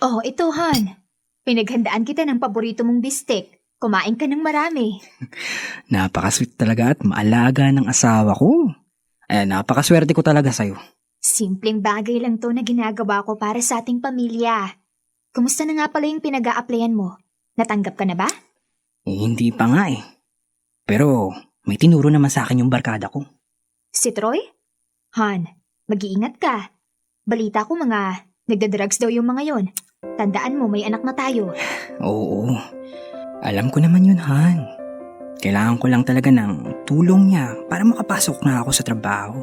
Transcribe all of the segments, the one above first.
Oh, ito, Han. Pinaghandaan kita ng paborito mong bistek. Kumain ka ng marami. Napakasweet talaga at maalaga ng asawa ko. Ay, napakaswerte ko talaga sa'yo. Simpleng bagay lang to na ginagawa ko para sa ating pamilya. Kumusta na nga pala yung pinag applyan mo? Natanggap ka na ba? Eh, hindi pa nga eh. Pero may tinuro naman sa akin yung barkada ko. Si Troy? Han, mag-iingat ka. Balita ko mga nagda-drugs daw yung mga yon. Tandaan mo, may anak na tayo. Oo, alam ko naman yun, Han. Kailangan ko lang talaga ng tulong niya para makapasok na ako sa trabaho.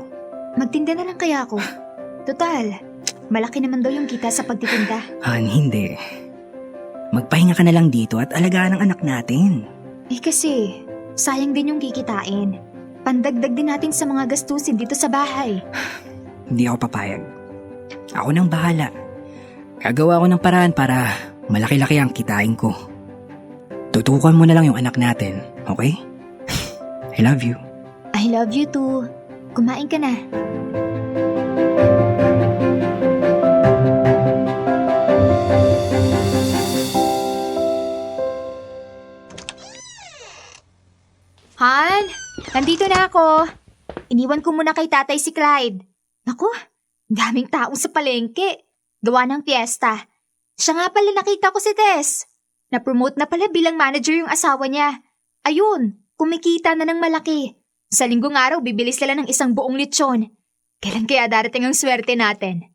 Magtinda na lang kaya ako. Total, malaki naman daw yung kita sa pagtitinda. Han, hindi. Magpahinga ka na lang dito at alagaan ang anak natin. Eh kasi, sayang din yung kikitain. Pandagdag din natin sa mga gastusin dito sa bahay. Hindi ako papayag. Ako nang bahala. Gagawa ko ng paraan para malaki-laki ang kitain ko. Tutukan mo na lang yung anak natin, okay? I love you. I love you too. Kumain ka na. Han, nandito na ako. Iniwan ko muna kay tatay si Clyde. Naku, daming tao sa palengke. Gawa ng piyesta. Siya nga pala nakita ko si Tess. Na-promote na pala bilang manager yung asawa niya. Ayun, kumikita na ng malaki. Sa linggong araw, bibili sila ng isang buong lechon. Kailan kaya darating ang swerte natin?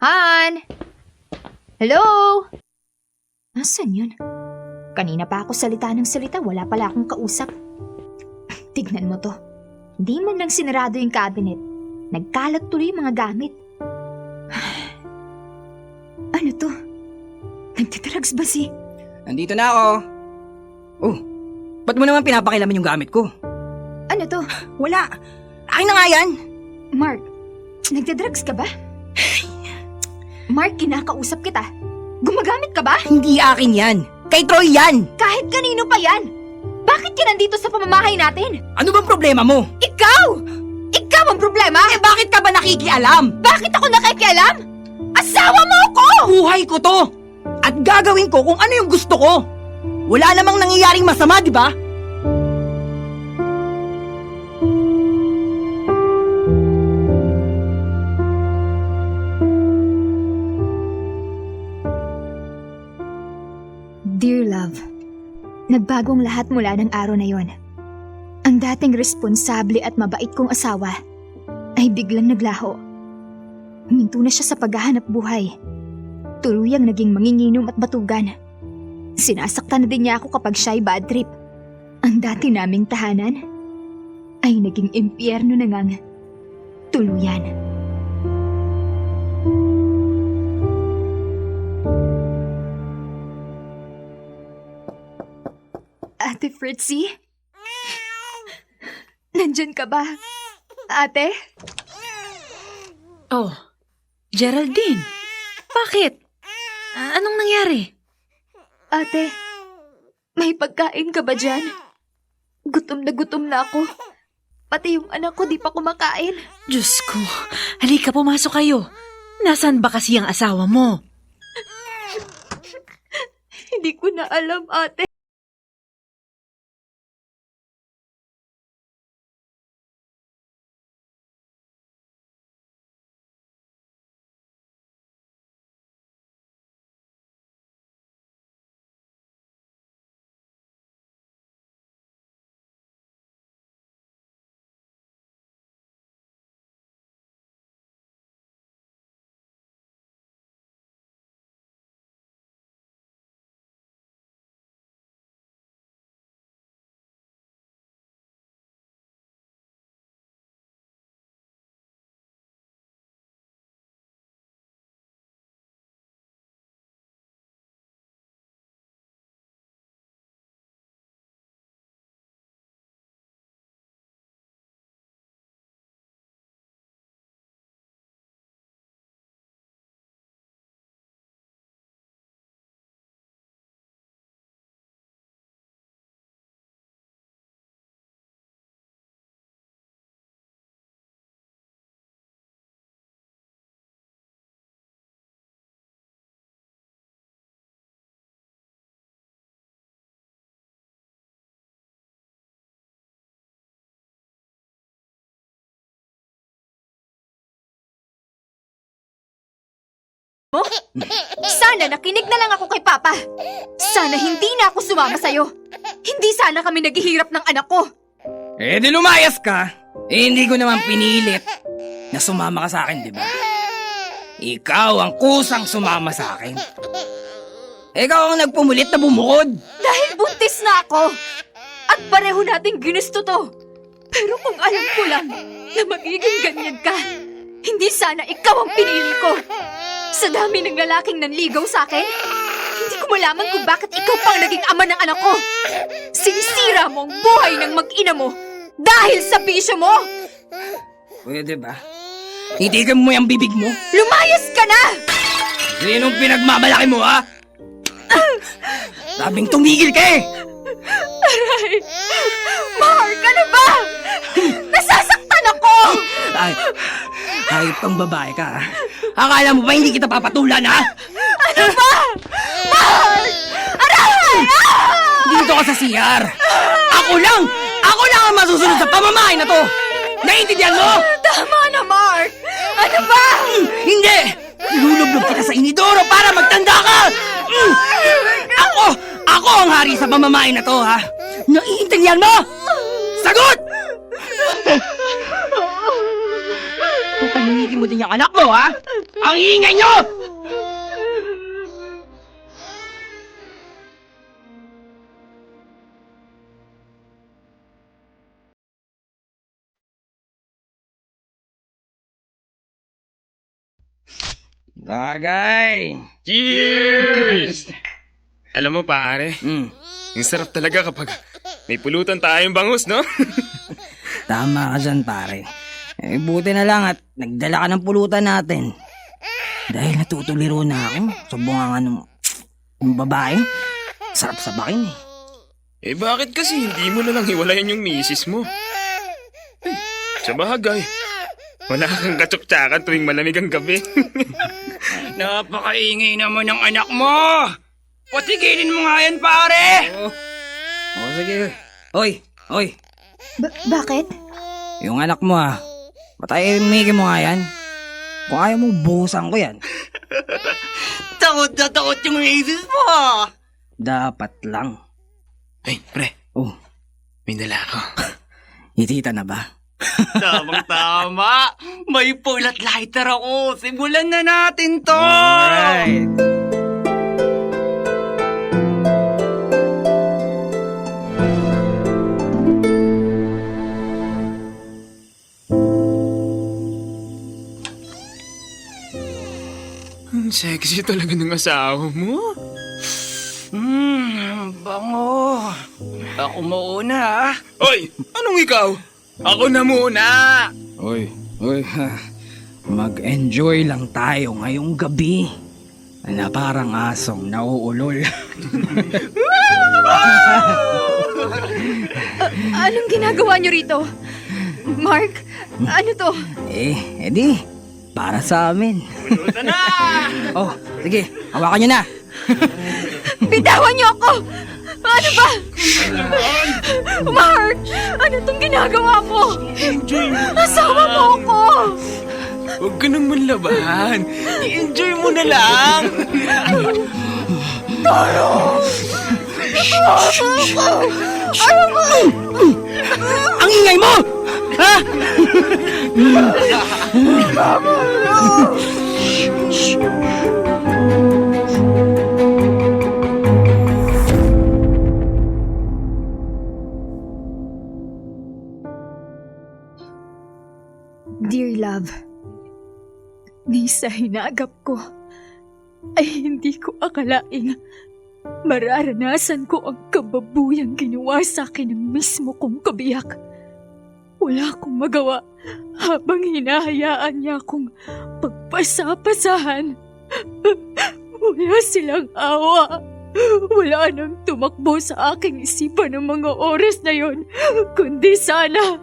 Han! Hello? Nasaan yun? Kanina pa ako salita ng salita, wala pala akong kausap. Tignan mo to. Hindi man lang sinarado yung cabinet. Nagkalat tuloy mga gamit. ano to? Nagtitrugs ba si... Nandito na ako. Oh, ba't mo naman pinapakilaman yung gamit ko? Ano to? Wala. Akin na nga yan. Mark, nagtitrugs ka ba? Mark, kinakausap kita. Gumagamit ka ba? Hindi akin yan. Kay Troy yan. Kahit kanino pa yan! Bakit ka nandito sa pamamahay natin? Ano bang problema mo? Ikaw! Ikaw ang problema! Nakikialam? Bakit ako nakikialam? Asawa mo ako! Buhay ko to! At gagawin ko kung ano yung gusto ko! Wala namang nangyayaring masama, di ba? Dear love, nagbagong lahat mula ng araw na yon. Ang dating responsable at mabait kong asawa ay biglang naglaho. Huminto na siya sa paghahanap buhay. Tuluyang naging manginginom at batugan. Sinasaktan na din niya ako kapag siya'y bad trip. Ang dati naming tahanan ay naging impyerno na ngang tuluyan. Ate Fritzy? Nandyan ka ba? Ate? Oh, Geraldine. Bakit? Ah, anong nangyari? Ate, may pagkain ka ba dyan? Gutom na gutom na ako. Pati yung anak ko di pa kumakain. Diyos ko, halika pumasok kayo. Nasaan ba kasi ang asawa mo? Hindi ko na alam, ate. Mo? Sana nakinig na lang ako kay Papa. Sana hindi na ako sumama sa'yo. Hindi sana kami naghihirap ng anak ko. Eh di lumayas ka. Eh hindi ko naman pinilit na sumama ka sa akin, di ba? Ikaw ang kusang sumama sa akin. Ikaw ang nagpumulit na bumukod. Dahil buntis na ako. At pareho nating ginusto to. Pero kung alam ko lang na magiging ganyan ka, hindi sana ikaw ang pinili ko. Sa dami ng lalaking nanligaw sa akin, hindi ko malaman kung bakit ikaw pang naging ama ng anak ko. Sinisira mo ang buhay ng mag-ina mo dahil sa bisyo mo. Pwede ba? Itigan mo yung bibig mo. Lumayas ka na! Sinong pinagmamalaki mo, ha? Sabing tumigil ka eh! Aray! Mahal ka na ba? Nasasaktan ako! Ay, hayop kang babae ka, ha? Akala mo ba hindi kita papatulan, ha? Ano ba? Mahal! Aray! Ah! Dito ka sa CR! Ako lang! Ako lang ang masusunod sa pamamahay na to! Naiintindihan mo? Tama na, Mark! Ano ba? Mm, Hindi! Ilulublog kita sa inidoro para magtanda ka! Mm! Ako! Ako ang hari sa pamamahay na to, ha? Naiintindihan mo? Sagot! Panitigin mo din yung anak mo, ha? Ang ingay nyo! Bagay! Cheers! Alam mo pare, Mm, ang sarap talaga kapag may pulutan tayong bangus, no? tama ka dyan, pare. Eh, buti na lang at nagdala ka ng pulutan natin. Dahil natutuliro na ako sa bunga ng, ng babae. Sarap sa bakin eh. eh bakit kasi hindi mo na lang hiwalayan yung misis mo? Eh, sa bagay, wala kang katsok-tsakan tuwing malamig ang gabi. Napakaingay naman ng anak mo! Patigilin mo nga yan, pare! Oh, oh sige. Oy, oy. Ba- bakit? Yung anak mo ah. Patahimigin mo nga yan. Kung ayaw mo, buhusan ko yan. Takot na takot yung misis mo. Dapat lang. Ay, pre, Oh, may dala ako. itita na ba? Tamang tama. May pulat lighter ako. Simulan na natin to. Alright. Sexy talaga ng asawa mo. Hmm, bango. Ako mauna ha. Oy, anong ikaw? Ako na muna! Oy, oy. Mag-enjoy lang tayo ngayong gabi. Na parang asong nauulol. Anong ginagawa niyo rito? Mark, ano to? eh, edi, para sa amin. Puta na. Oh, sige, hawakan nyo na. Bitawan niyo ako! Ano ba? Mark! Ano tong ginagawa mo? Enjoy mo Asawa mo ako! Huwag ka nang manlaban. I-enjoy mo na lang. Ang ingay mo! Ha? Dear love, di sa hinagap ko ay hindi ko akalaing mararanasan ko ang kababuyang ginawa sa akin ng mismo kong kabiyak. Wala akong magawa habang hinahayaan niya akong pagpasapasahan. Wala silang awa. Wala nang tumakbo sa aking isipan ng mga oras na yon, kundi sana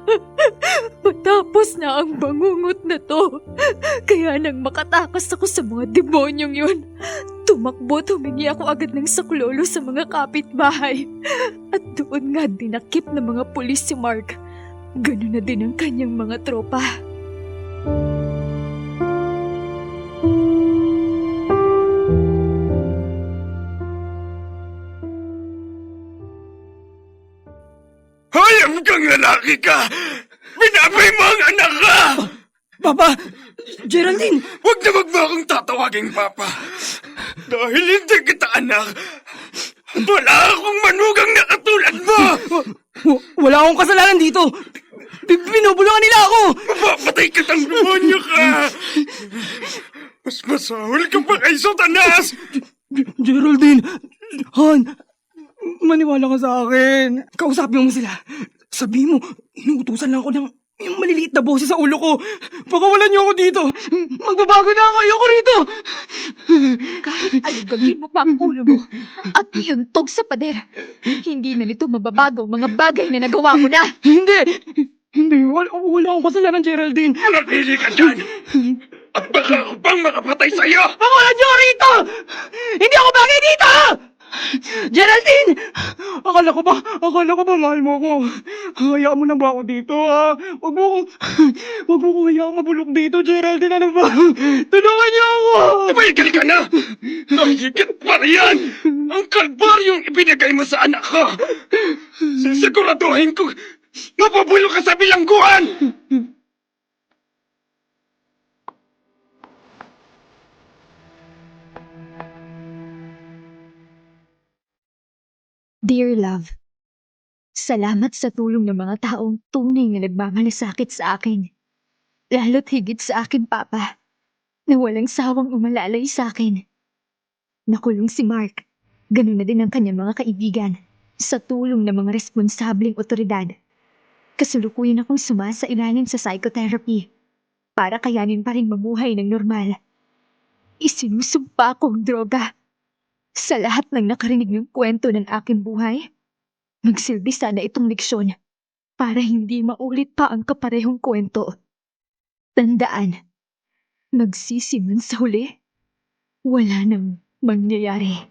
matapos na ang bangungot na to. Kaya nang makatakas ako sa mga demonyong yun, tumakbo at humingi ako agad ng saklolo sa mga kapitbahay. At doon nga dinakip ng mga pulis si Mark. Ganun na din ang kanyang mga tropa. Hayam kang lalaki ka! Binabay mo ang anak ka! Papa! Geraldine! Huwag na wag mo akong tatawagin, Papa. Dahil hindi kita anak, wala akong manugang na katulad mo! W- wala akong kasalanan dito! Binubulungan nila ako! Mapapatay kitang demonyo ka! Mas masahol ka pa kay Satanas! Geraldine! Han! Maniwala ka sa akin. Kausapin mo sila. Sabi mo, inuutusan lang ako ng yung maliliit na boses sa ulo ko. Pakawalan niyo ako dito. Magbabago na ako. Ayoko rito. Kahit anong gawin mo pa ang ulo mo at iuntog sa pader, hindi na nito mababago ang mga bagay na nagawa mo na. Hindi. Hindi. Wala, wala akong kasalanan, Geraldine. Manatili ka dyan! At baka ako pang makapatay sa'yo! Pakawalan niyo rito! Hindi ako bagay dito! Geraldine! Akala ko ba, akala ko ba mahal mo ako? Hayaan mo na ba ako dito, ha? Huwag mo akong, huwag mo akong hayaan mabulok dito, Geraldine. Ano ba? Tulungan niyo ako! Tumigil ka na! Ang higit pa riyan! Ang kalbaryong ibinigay mo sa anak ko! Sisiguraduhin ko mapabulok ka sa bilangguan! Dear love, salamat sa tulong ng mga taong tunay na nagmamalasakit sa akin. Lalo't higit sa akin, Papa, na walang sawang umalalay sa akin. Nakulong si Mark, ganun na din ang kanyang mga kaibigan, sa tulong ng mga responsableng otoridad. Kasulukuyan akong sumasa ilalim sa psychotherapy para kayanin pa rin mamuhay ng normal. Isinusumpa akong droga sa lahat ng nakarinig ng kwento ng aking buhay, magsilbi sana itong leksyon para hindi maulit pa ang kaparehong kwento. Tandaan, magsisiman sa huli, wala nang mangyayari.